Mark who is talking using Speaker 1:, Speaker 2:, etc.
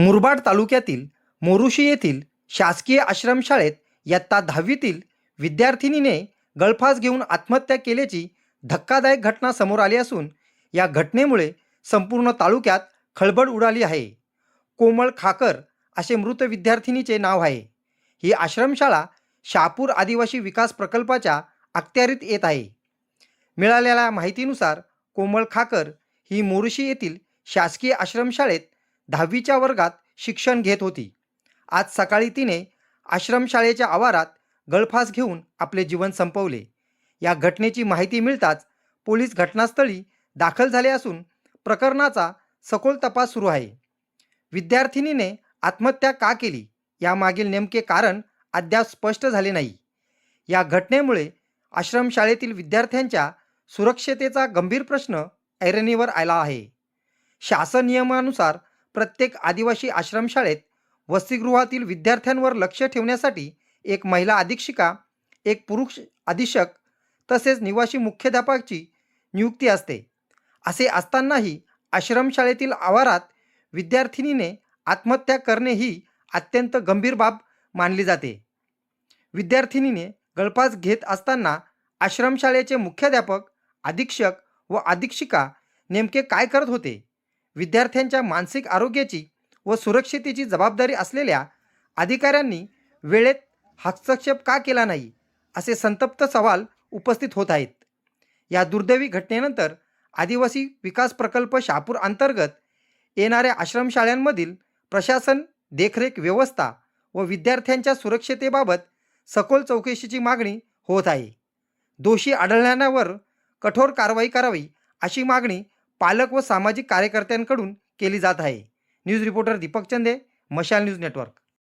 Speaker 1: मुरबाड तालुक्यातील मोरुशी येथील शासकीय आश्रमशाळेत इयत्ता दहावीतील विद्यार्थिनीने गळफास घेऊन आत्महत्या केल्याची धक्कादायक घटना समोर आली असून या घटनेमुळे संपूर्ण तालुक्यात खळबळ उडाली आहे. कोमल खाकर असे मृत विद्यार्थिनीचे नाव आहे. ही आश्रमशाळा शहापूर आदिवासी विकास प्रकल्पाच्या अखत्यारीत येत आहे. मिळालेल्या माहितीनुसार कोमल खाकर ही मोरुशी येथील शासकीय आश्रमशाळेत दहावीच्या वर्गात शिक्षण घेत होती. आज सकाळी तिने आश्रमशाळेच्या आवारात गळफास घेऊन आपले जीवन संपवले. या घटनेची माहिती मिळताच पोलीस घटनास्थळी दाखल झाले असून प्रकरणाचा सखोल तपास सुरू आहे. विद्यार्थिनीने आत्महत्या का केली? यामागील नेमके कारण अद्याप स्पष्ट झाले नाही. या घटनेमुळे आश्रमशाळेतील विद्यार्थ्यांच्या सुरक्षतेचा गंभीर प्रश्न ऐरणीवर आला आहे. शासन नियमानुसार प्रत्येक आदिवासी आश्रमशाळेत वसतिगृहातील विद्यार्थ्यांवर लक्ष ठेवण्यासाठी एक महिला अधीक्षिका एक पुरुष अधीक्षक तसेच निवासी मुख्याध्यापकाची नियुक्ती असते. असे असतानाही आश्रमशाळेतील आवारात विद्यार्थिनीने आत्महत्या करणे ही अत्यंत गंभीर बाब मानली जाते. विद्यार्थिनीने गळफास घेत असताना आश्रमशाळेचे मुख्याध्यापक अधीक्षक व अधीक्षिका नेमके काय करत होते? विद्यार्थ्यांच्या मानसिक आरोग्याची व सुरक्षितेची जबाबदारी असलेल्या अधिकाऱ्यांनी वेळेत हस्तक्षेप का केला नाही असे संतप्त सवाल उपस्थित होत आहेत. या दुर्दैवी घटनेनंतर आदिवासी विकास प्रकल्प शहापूर अंतर्गत येणाऱ्या आश्रमशाळांमधील प्रशासन देखरेख व्यवस्था व विद्यार्थ्यांच्या सुरक्षतेबाबत सखोल चौकशीची मागणी होत आहे. दोषी आढळणाऱ्यांवर कठोर कारवाई करावी अशी मागणी पालक व सामाजिक कार्यकर्त्यांकडून केली जात आहे. न्यूज रिपोर्टर दीपक चंदे मशाल न्यूज नेटवर्क.